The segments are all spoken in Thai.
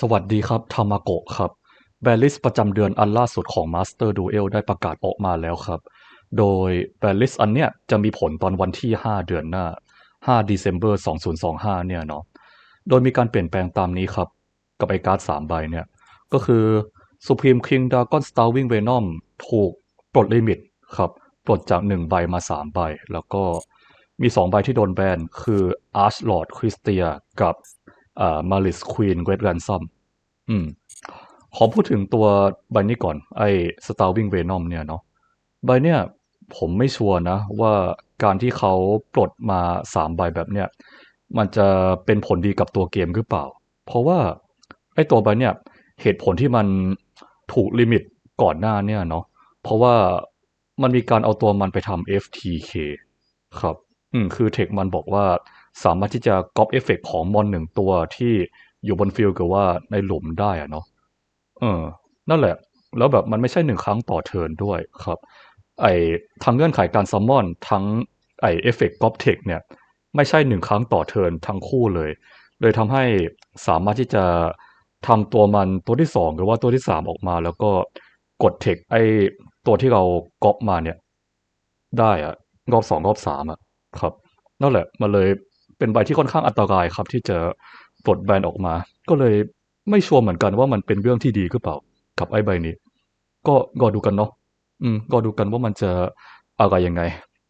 สวัสดีครับ ทามาโกะครับ แบลิสประจำเดือนอันล่าสุดของ Master Duel ได้ประกาศออกมาแล้วครับ โดยแบลิสอันเนี้ยจะมีผลตอนวันที่ 5 เดือนหน้า 5 December 2025 เนี่ยเนาะ โดยมีการเปลี่ยนแปลงตามนี้ครับ กับไอการ์ด3ใบเนี่ย ก็คือ Supreme King Dragon Starving Venom ถูกปลดลิมิตครับ ปลดจาก 1 ใบมา 3 ใบ แล้วก็มี 2 ใบที่โดนแบน คือ Archlord Christia กับ อ่า Malice Queen Great Ransom อืม ขอพูดถึงตัวใบนี้ก่อน ไอ้ Starving Venom เนี่ยเนาะใบเนี่ยผมไม่ชัวร์นะว่าการที่เขาปลดมา3ใบแบบเนี้ยมันจะเป็นผลดีกับตัวเกมหรือเปล่า เพราะว่าไอ้ตัวใบเนี่ย เหตุผลที่มันถูกลิมิตก่อนหน้าเนี่ยเนาะเพราะว่ามันมีการเอาตัวมันไปทำ FTK ครับ อืม คือเทคมันบอกว่า สามารถที่จะก๊อปเอฟเฟกของมอนหนึ่งตัวที่อยู่บนฟิลกับว่าในหลุมได้อะเนาะเออ นั่นแหละ แล้วแบบมันไม่ใช่หนึ่งครั้งต่อเทิร์นด้วยครับ ไอทั้งเงื่อนไขการซัมมอนทั้งไอเอฟเฟกต์ก๊อปเทคเนี่ย ไม่ใช่หนึ่งครั้งต่อเทิร์นทั้งคู่เลย เลยทำให้สามารถที่จะทำตัวมันตัวที่สองหรือว่าตัวที่สามออกมา แล้วก็กดเทคไอตัวที่เราก๊อปมาเนี่ย ได้อะรอบสองรอบสามอะครับ นั่นแหละมันเลย เป็นใบที่ค่อนข้างอันตรายครับ ที่จะปลดแบนออกมา ก็เลยไม่ชัวร์เหมือนกันว่ามันเป็นเรื่องที่ดีหรือเปล่า กับไอ้ใบนี้ ก็รอดูกันเนาะอืมรอดูกันว่ามันจะอะไรยังไง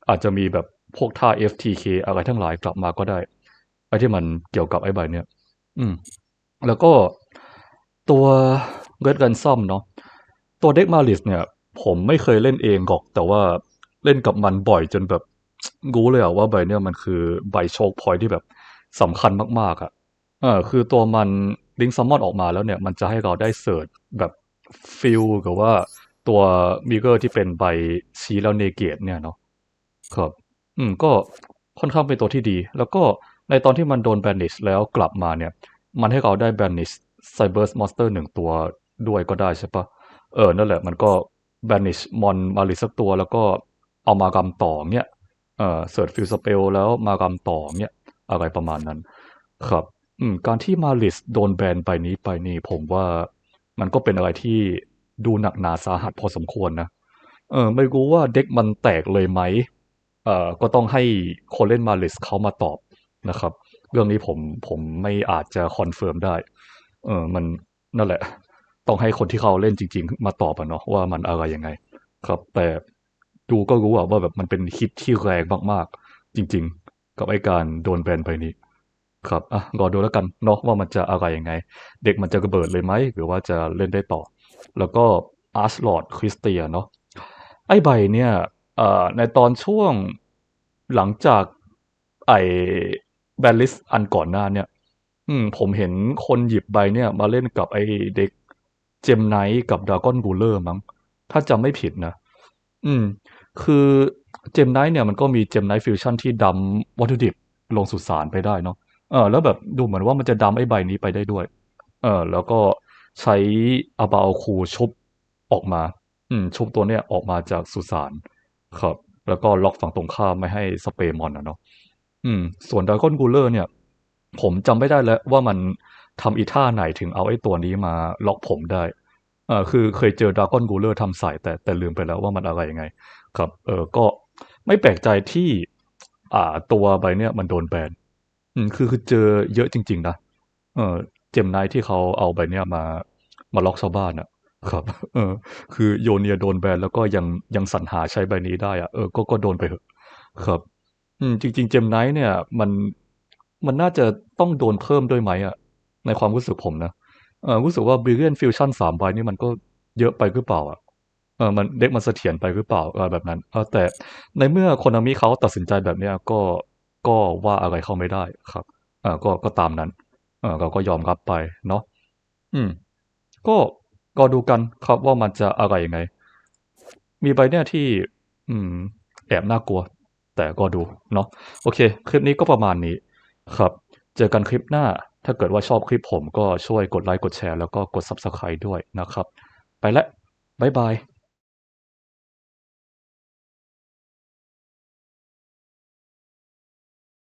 อาจจะมีแบบพวกท่า FTK อะไรทั้งหลายกลับมาก็ได้ไอ้ที่มันเกี่ยวกับไอ้ใบเนี้ยอืม แล้วก็ตัวเ e ด Ransom เนาะตัวเด็กมาลิสเนี่ย ผมไม่เคยเล่นเองหรอก แต่ว่าเล่นกับมันบ่อยจนแบบ รู้เลยอะว่าใบเนี่ยมันคือใบโชคพอยที่แบบสำคัญมากๆอะเออคือตัวมันลิงซัมมอนออกมาแล้วเนี่ย มันจะให้เราได้เสิร์ชแบบฟิลกับว่าตัวมิเกอร์ที่เป็นใบชี้แล้วเนเกตเนี่ยเนาะครับ อืมก็ค่อนข้างเป็นตัวที่ดี แล้วก็ในตอนที่มันโดนแบนิชแล้วกลับมาเนี่ย มันให้เราได้แบนิชไซเบอร์สมอนสเตอร์หนึ่งตัวด้วยก็ได้ใช่ปะเออ นั่นแหละมันก็แบนิชมอนมาลิสักตัวแล้วก็เอามากำต่อเนี่ย เอ่อเสิร์ชฟิลสเปลแล้วมากำต่อเนี่ยอะไรประมาณนั้น ครับอืมการที่มาลิสโดนแบนไปนี้ไปนี่ผมว่ามันก็เป็นอะไรที่ดูหนักหนาสาหัสพอสมควรนะ เออไม่รู้ว่าเด็กมันแตกเลยไหมเอ่อก็ต้องให้คนเล่นมาลิสเขามาตอบนะครับ เรื่องนี้ผมผมไม่อาจจะคอนเฟิร์มได้ เออมันนั่นแหละ ต้องให้คนที่เขาเล่นจริง ๆ มาตอบอะเนาะว่ามันอะไรยังไง ครับ แต่ ดูก็รู้อะว่าแบบมันเป็นฮิตที่แรงมากๆ จริงๆ กับไอการโดนแบนไปนี้ ครับอะรอดูแล้วกันเนาะว่ามันจะอะไรยังไง เด็กมันจะระเบิดเลยไหม หรือว่าจะเล่นได้ต่อ แล้วก็อาร์ชลอดคริสเตียเนาะไอใบเนี่ยเอ่อในตอนช่วงหลังจากไอแบนลิสอันก่อนหน้าเนี่ยอืมผมเห็นคนหยิบใบเนี่ย มาเล่นกับไอเด็กเจมไนท์กับดากอนบูเลอร์มั้ง ถ้าจำไม่ผิดนะ อืม คือเจมไนท์เนี่ยมันก็มีเจมไนท์ฟิวชั่นที่ดำวัตถุดิบลงสุสานไปได้เนาะเออแล้วแบบดูเหมือนว่ามันจะดำไอ้ใบนี้ไปได้ด้วย เออ แล้วก็ใช้อาบาอคูชุบออกมา อืม ชุบตัวเนี้ยออกมาจากสุสานครับ แล้วก็ล็อกฝั่งตรงข้ามไม่ให้สเปรย์มอนนะเนาะอืม ส่วนดากอนกูเลอร์เนี่ย ผมจำไม่ได้แล้วว่ามันทำอีท่าไหนถึงเอาไอ้ตัวนี้มาล็อกผมได้ เออคือเคยเจอดากอนกูเลอร์ทำใส่แต่แต่ลืมไปแล้วว่ามันอะไรยังไง ครับ เออก็ไม่แปลกใจที่ อ่า ตัวใบเนี้ยมันโดนแบนอืมคือคือเจอเยอะจริง ๆ นะเออเจมไนท์ที่เขาเอาใบเนี้ยมา มาล็อกชาวบ้านอะครับ เออ คือโยเนียโดนแบนแล้วก็ยังยังสรรหาใช้ใบนี้ได้อะเออก็ก็โดนไปเถอะครับ อืมจริง ๆ เจมไนท์เนี่ย มันมันน่าจะต้องโดนเพิ่มด้วยไหมอะในความรู้สึกผมนะ เออรู้สึกว่า Brilliant Fusion สามใบนี่มันก็เยอะไปหรือเปล่าอะเออมันเด็กมันเสถียรไปหรือเปล่าอะไรแบบนั้นเออแต่ในเมื่อคนามิเขาตัดสินใจแบบเนี้ยก็ก็ว่าอะไรเข้าไม่ได้ครับเออก็ก็ตามนั้น เออเราก็ยอมรับไปเนาะอืม ก็รอดูกันครับว่ามันจะอะไรยังไง มีใบเนี่ยที่ อืม แอบน่ากลัว แต่ก็ดูเนาะโอเค คลิปนี้ก็ประมาณนี้ ครับ เจอกันคลิปหน้า ถ้าเกิดว่าชอบคลิปผมก็ช่วยกดไลค์กดแชร์แล้วก็กด Subscribe ด้วยนะครับ ไปแล้วบ๊ายบาย